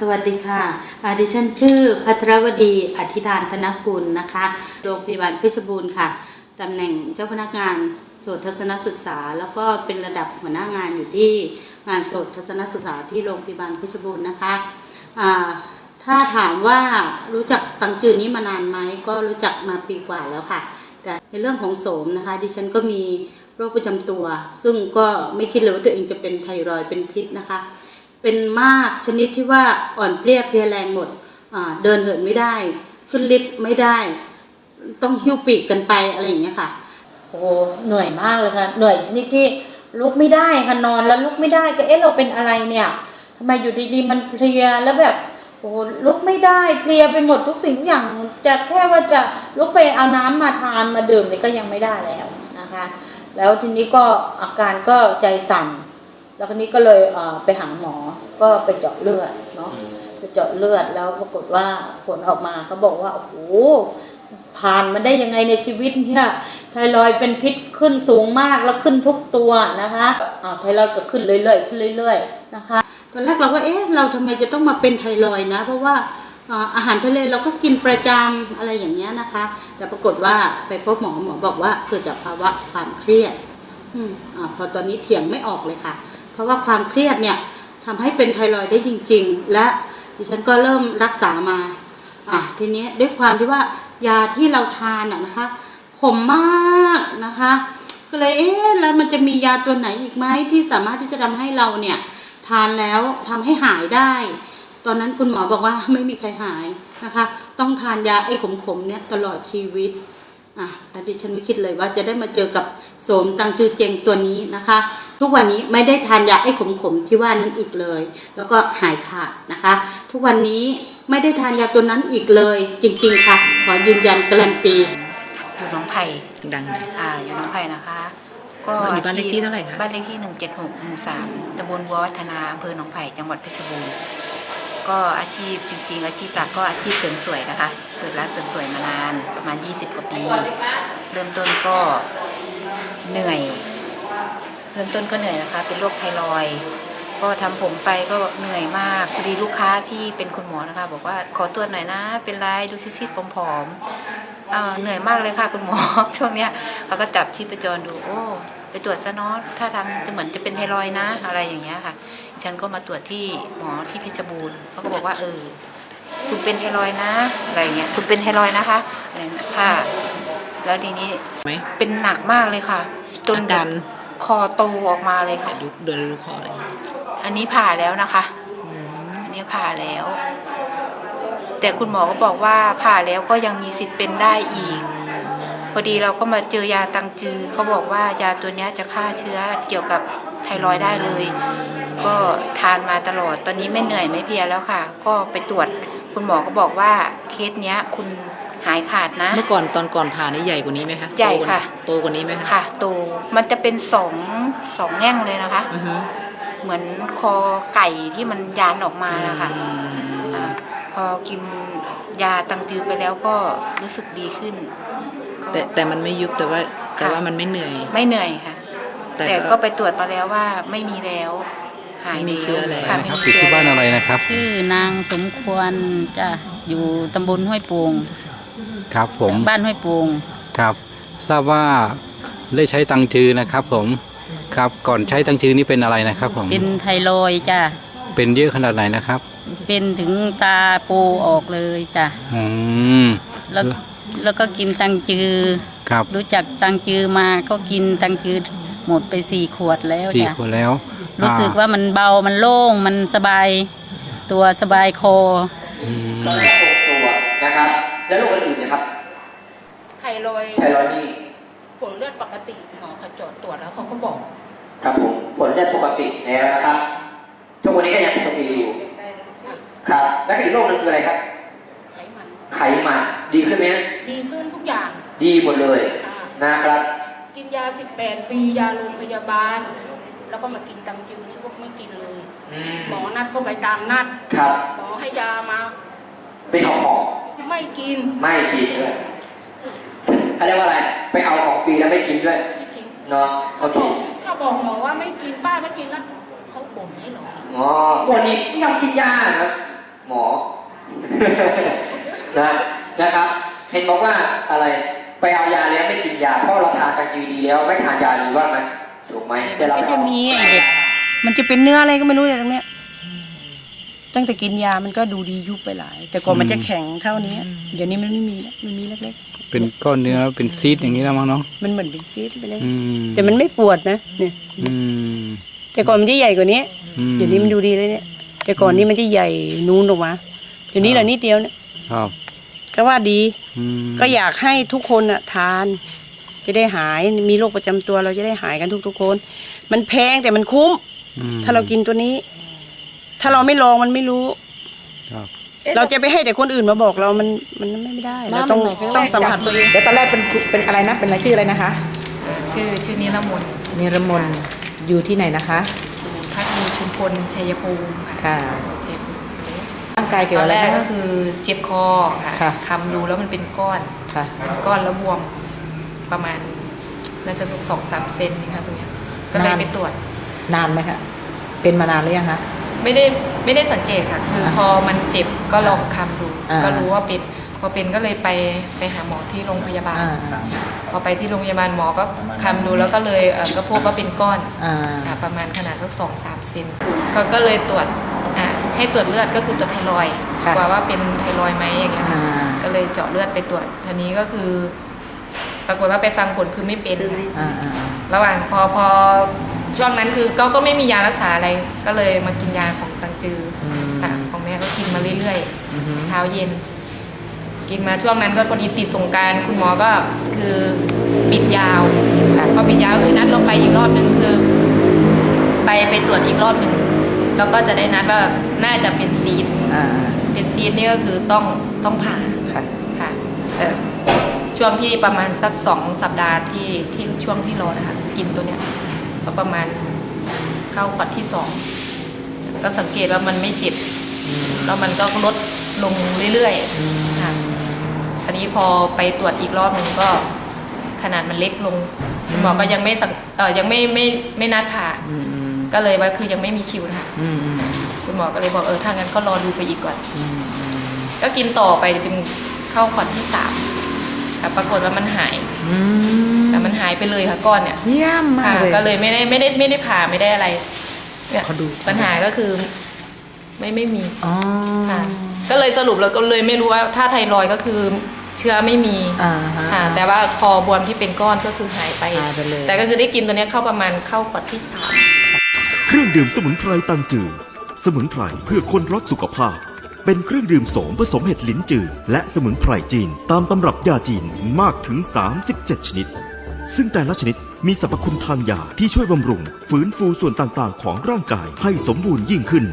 สวัสดีค่ะ ดิฉันชื่อพัทรวดีอธิดานธนกุลนะคะ โรงพยาบาลเพชรบูรณ์ค่ะ ตำแหน่งเจ้าพนักงานโสตทัศนศึกษา แล้วก็เป็นระดับหัวหน้างานอยู่ที่งานโสตทัศนศึกษาที่โรงพยาบาลเพชรบูรณ์นะคะถ้าถามว่ารู้จักตังจือนี้มานานไหมก็รู้จักมาปีกว่าแล้วค่ะ แต่ในเรื่องของโสมนะคะ ดิฉันก็มีโรคประจำตัว ซึ่งก็ไม่คิดเลยว่าตัวเองจะเป็นไทรอยเป็นพิษนะคะ เป็นมากชนิดที่ว่าอ่อนเพลียเพลียแรงหมดเดินเหินไม่ได้ ขึ้นลิฟต์ไม่ได้ ต้องหิ้วปีกกันไปอะไรอย่างเงี้ยค่ะโอ้เหนื่อยมากเลยค่ะเหนื่อยชนิดที่ลุกไม่ได้ค่ะนอนแล้วลุกไม่ได้ก็เอ๊ะเราเป็นอะไรเนี่ยทำไมอยู่ดีๆมันเพลียแล้วแบบโอ้ลุกไม่ได้เพลียไปหมดทุกสิ่งทุกอย่างจะแค่ว่าจะลุกไปเอาน้ำมาทานมาดื่มนี่ก็ยังไม่ได้แล้วนะคะ แล้วทีนี้ก็อาการก็ใจสั่น แล้วทีนี้ก็เลยเอ่อไปหาหมอก็ไปเจาะเลือดเนาะไปเจาะเลือดแล้วปรากฏว่าผลออกมาเขาบอกว่าโอ้โหผ่านมาได้ยังไงในชีวิตเนี่ยไทรอยด์เป็นพิษขึ้นสูงมากแล้วขึ้นทุกตัวนะคะอ้าวไทรอยด์ก็ขึ้นเรื่อยๆขึ้นเรื่อยๆนะคะตอนแรกเราก็เอ๊ะเราทำไมจะต้องมาเป็นไทรอยด์นะ เพราะว่าอ่าอาหารทะเลเราก็กินประจำอะไรอย่างเงี้ยนะคะ แต่ปรากฏว่าไปพบหมอหมอบอกว่าเกิดจากภาวะความเครียด อืมอาพอตอนนี้เถียงไม่ออกเลยค่ะ เพราะว่าความเครียดเนี่ยทำให้เป็นไทรอยด์ได้จริง ๆ และดิฉันก็เริ่มรักษามาอะทีนี้ด้วยความที่ว่ายาที่เราทานอะนะคะขมมากนะคะ ก็เลยเอ๊ะแล้วมันจะมียาตัวไหนอีกไหมที่สามารถที่จะทำให้เราเนี่ยทานแล้วทำให้หายได้ ตอนนั้นคุณหมอบอกว่าไม่มีใครหายนะคะ ต้องทานยาไอ้ขมๆเนี่ยตลอดชีวิตอะแต่ดิฉันไม่คิดเลยว่าจะได้มาเจอกับโสมตังจือเจงตัวนี้นะคะ ทุกวันนี้ไม่ได้ทานยาไอ้ขมๆที่ว่านั้นอีกเลย แล้วก็หายขาดนะคะ ทุกวันนี้ไม่ได้ทานยาตัวนั้นอีกเลย จริง ๆ ค่ะ ขอยืนยันการันตีอยู่หน้องไผ่ดังหน่อยอ่าอยู่หน้องไผ่นะคะ ก็บ้านอยู่บ้านเลขที่เท่าไหร่คะบ้านเลขที่หนึ่งเจ็ดหกหมู่สามตำบลบัววัฒนาอำเภอหนองไผ่จังหวัดเพชรบูรณ์ก็อาชีพจริง ๆ อาชีพหลักก็อาชีพเสริมสวยนะคะเปิดร้านเสริมสวยมานานประมาณ 20 กว่าปี เริ่มต้นก็เหนื่อย เริ่มต้นก็เหนื่อยนะคะ เป็นโรคไทรอยด์ก็ทำผมไปก็เหนื่อยมากพอดีลูกค้าที่เป็นคุณหมอนะคะ บอกว่าขอตรวจหน่อยนะ เป็นไรดูซิดๆผอมๆอ่าเหนื่อยมากเลยค่ะคุณหมอช่วงเนี้ยเขาก็จับชีพจรดูโอ้ไปตรวจซะเนาะถ้าทางจะเหมือนจะเป็นไทรอยด์นะ อะไรอย่างเงี้ยค่ะฉันก็มาตรวจที่หมอที่เพชรบูรณ์เขาก็บอกว่าเออคุณเป็นไทรอยด์นะ อะไรเงี้ยคุณเป็นไทรอยด์นะคะอะไรเงี้ยค่ะ แล้วทีนี้ไหมเป็นหนักมากเลยค่ะจนอาการ คอโตออกมาเลยค่ะดูเดินดูคอเลยอันนี้ผ่าแล้วนะคะอืมอันนี้ผ่าแล้ว แต่คุณหมอก็บอกว่าผ่าแล้วก็ยังมีสิทธิ์เป็นได้อีก พอดีเราก็มาเจอยาตังจือเขาบอกว่ายาตัวเนี้ยจะฆ่าเชื้อเกี่ยวกับไทรอยด์ได้เลย ก็ทานมาตลอดตอนนี้ไม่เหนื่อยไม่เพลียแล้วค่ะ ก็ไปตรวจคุณหมอก็บอกว่าเคสเนี้ยคุณ หายขาดนะ เมื่อก่อนตอนก่อนผ่านี่ใหญ่กว่านี้ไหมคะใหญ่ค่ะ โตกว่านี้ไหมคะค่ะโตมันจะเป็นสองสองแง่งเลยนะคะอือฮึเหมือนคอไก่ที่มันยานออกมานะคะอืมอ่าพอกินยาตังจือไปแล้วก็รู้สึกดีขึ้นก็แต่แต่มันไม่ยุบแต่ว่า แต่ค่ะว่ามันไม่เหนื่อย ไม่เหนื่อยค่ะ แต่แต่ก็ไปตรวจมาแล้วว่าไม่มีแล้วหายไม่มีเชื้อแล้วค่ะนะครับไม่อมียู่เชื้ที่อบ้านอะไรนะครับ ชื่อนางสมควรจ้ะอยู่ตำบลห้วยโปูง ครับผมบ้านห้วยโปูงครับทราบว่าได้ใช้ตังจือนะครับผมครับก่อนใช้ตังจือนี่เป็นอะไรนะครับผมเป็นไทรอยด์จ้ะเป็นเยอะขนาดไหนนะครับ เป็นถึงตาปูออกเลยจ้ะอืมแล้วแล้วก็กินตังจือครับรู้จักตังจือมาก็กินตังจือหมดไปสี่ขวดแล้วสี่จ้ะคนแล้ว รู้สึกอ่ว่ามันเบามันโล่งมันสบาย ตัวสบายคอ รอยด์ไทรอยด์นี่ผลเลือดปกติหมอเขาจดตรวจแล้วเขาก็บอก ครับผมผลเลือดปกติแล้วนะครับ ทุกวันนี้ก็ยังปกติอยู่ ครับ แล้วก็อีกโรคหนึงคืออะไรครับ ไขมัน ไขมันดีขึ้นไหมฮะดีขึ้นทุกอย่าง ดีหมดเลยอ่านะครับ กินยา 18 ปียาโรงพยาบาล แล้วก็มากินตังจือนี่พวกไม่กินเลยอืมหมอนัดก็ไปตามนัด ครับ หมอให้ยามา เป็นของหมอไม่กิน ไม่กินด้วย เขาเรียกว่าอะไร ไปเอาของฟรีแล้วไม่กินด้วยไม่กินเนาะโอถ้าเคบอกถ้าบอกหมอว่าไม่กินป้าไม่กินแล้วเขาบ่นให้หรออ๋อวันนี้ไม่ยอมกินยานะครับ หมอ นะ นะครับ เห็นบอกว่าอะไร ไปเอายาแล้วไม่กินยา เพราะเราทานกันจีดีแล้วไม่ทานยาดีว่าไหมถูกไหมเดี๋ยวเราก็จะมีไอ้แบบมันจะเป็นเนื้ออะไรก็ไม่รู้เนี่ยตรงเนี้ย ตั้งแต่กินยามันก็ดูดียุบไปหลาย แต่ก่อนมันจะแข็งเท่านี้ เดี๋ยวนี้มันไม่มีแล้วมันมีเล็กเป็นก้อนเนื้อเป็นซีดอย่างนี้แล้วมั้งเนาะๆ มันเหมือนเป็นซีดไปเลย อืมแต่มันไม่ปวดนะเนี่ย อืมแต่ก่อนมันจะใหญ่กว่านี้ อืมเดี๋ยวนี้มันดูดีเลยเนี่ย แต่ก่อนนี้มันจะใหญ่นูนออกมา เดี๋ยวนี้เหละนิดเดียวเนี่ย ครับก็ว่าดี อืมก็อยากให้ทุกคนอะทาน จะได้หายมีโรคประจำตัวเราจะได้หายกันทุกๆคน มันแพงแต่มันคุ้ม อืมถ้าเรากินตัวนี้ ถ้าเราไม่ลองมันไม่รู้ ครับ เราจะไปให้แต่คนอื่นมาบอกเรามันมันไม่ได้เราต้องต้องสัมผัสตัวเองเดี๋ยวตอนแรกเป็นเป็นอะไรนะเป็นอะไรชื่ออะไรนะคะ ชื่อชื่อนิรมนต์นิรมนอยู่ที่ไหนนะคะพักดีชุมพลชัยภูมิค่ะค่ะเจ็บร่างกายเกี่ยวตกัอบนอะไรแรกบ้างก็คือเจ็บคอค่ะค่ะคำดูแล้วมันเป็นก้อนค่ะเป็นก้อนแล้วบวมประมาณน่าจะสักสองสามเซนนี่ค่ะตรงเนี้ยก็เลยนานไปตรวจนานไหมคะเป็นมานานหรือยังคะ ไม่ได้ไม่ได้สังเกตค่ะ คือพอมันเจ็บก็ลองคำดู อ่าก็รู้ว่าเป็นพอเป็นก็เลยไปไปหาหมอที่โรงพยาบาล อ่า พอไปที่โรงพยาบาลหมอก็คำดูแล้วก็เลยเอ่อก็พบว่าเป็นก้อน อ่าอ่าประมาณขนาดสักสองสามเซนเขาก็เลยตรวจอ่าให้ตรวจเลือดก็คือตรวจไทรอยด์ค่ะว่าว่าเป็นไทรอยด์ไหมอย่างเงี้ยค่ะอ่า ก็เลยเจาะเลือดไปตรวจทีนี้ก็คือ ปรากฏว่าไปฟังผลคือไม่เป็น อ่าอ่า ระหว่างพอพอ ช่วงนั้นคือก็ก็ไม่มียารักษาอะไรก็เลยมากินยาของตังจืออมค่ะของแม่ก็กินมาเรื่อยอือฮึ ๆ เช้าเย็น กินมาช่วงนั้นก็พอดีติดสงกรารคุณหมอก็คือปิดยาวค่ะพอปิดยาวคือนัดเราไปอีกรอบหนึ่งคือ ไปไปตรวจอีกรอบหนึ่งแล้วก็จะได้นัดว่าน่าจะเป็นซีดอ่าเป็นซีดนี่ก็คือต้องต้องผ่า ค่ะ ค่ะแต่ช่วงที่ประมาณสักสองสัปดาห์ที่ที่ช่วงที่รอนะคะ กินตัวเนี้ย ก็ประมาณเข้าขวดที่สองก็สังเกตว่ามันไม่เจ็บแล้วมันก็ลดลงเรื่อยๆค่ะทีนี้พอไปตรวจอีกรอบหนึ่งก็ขนาดมันเล็กลงคุณหมอก็ยังไม่สังเออยังไม่ไม่ไม่นัดผ่าอืมอืมก็เลยว่าคือยังไม่มีคิวนะคะอืมอืมคุณหมอก็เลยบอกเออถ้างั้นก็รอดูไปอีกก่อนอืมอืมก็กินต่อไปจนเข้าขวดที่สามค่ะปรากฏว่ามันหายอืม แต่มันหายไปเลยค่ะก้อนเนี่ยเยี่ยมมาค่ะกเลย ก็เลยไม่ได้ไม่ได้ไม่ได้ผ่าไม่ได้อะไรเนี่ยขอดู ปัญหาก็คือ ไม่ไม่มีอ๋อค่ะ ก็เลยสรุปแล้วก็เลยไม่รู้ว่าถ้าไทรอยด์ก็คือเชื้อไม่มี อ่าฮะ ค่ะแต่ว่าคอบวมที่เป็นก้อนก็คือหายไป หายไปเลย แต่ก็คือได้กินตัวเนี้ยเข้าประมาณเข้าขวดที่สามเครื่องดื่มสมุนไพรตังจือ สมุนไพรเพื่อคนรักสุขภาพ เป็นเครื่องดื่มโสมผสมเห็ดลิ้นจือ และสมุนไพรจีน ตามตำรับยาจีนมากถึง 37 ชนิด ซึ่งแต่ละชนิดมีสรรพคุณทางยาที่ช่วยบำรุง ฟื้นฟูส่วนต่างๆ ของร่างกายให้สมบูรณ์ยิ่งขึ้น